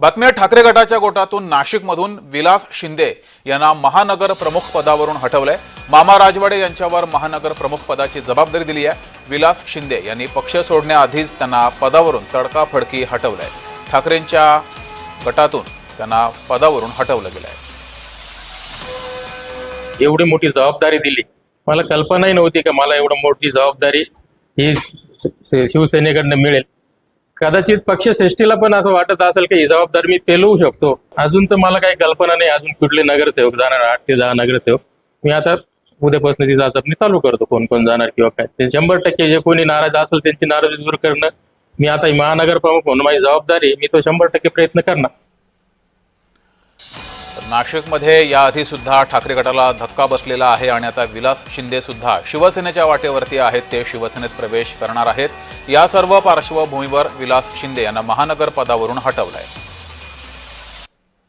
बातम्या ठाकरे गटाच्या गोटातून नाशिकमधून विलास शिंदे यांना महानगर प्रमुख पदावरून हटवलंय. मामा राजवाडे यांच्यावर महानगर प्रमुख पदाची जबाबदारी दिली आहे. विलास शिंदे यांनी पक्ष सोडण्याआधीच त्यांना पदावरून तडकाफडकी हटवलंय. ठाकरेंच्या गटातून त्यांना पदावरून हटवलं गेलंय. एवढी मोठी जबाबदारी दिली. मला कल्पनाही नव्हती का मला एवढं मोठी जबाबदारी ही शिवसेनेकडनं मिळेल. कदाचित पक्षश्रेष्ठीला पण असं वाटत असेल की ही जबाबदारी मी पेलवू शकतो. अजून तर मला काही कल्पना नाही अजून कुठले नगरसेवक जाणार आठ ते दहा नगरसेवक. मी आता उद्यापासून ती चाचपणी चालू करतो कोण कोण जाणार किंवा काय. ते शंभर टक्के जे कोणी नाराज असेल त्यांची नाराजी दूर करणं मी आता महानगर प्रमुख म्हणून माझी जबाबदारी मी तो शंभर टक्के प्रयत्न करणार. नाशिकमध्ये याआधी सुद्धा ठाकरे गटाला धक्का बसलेला आहे आणि आता विलास शिंदे सुद्धा शिवसेनेच्या वाटेवरती आहेत. ते शिवसेनेत प्रवेश करणार आहेत. या सर्व पार्श्वभूमीवर विलास शिंदे यांना महानगर पदावरून आहे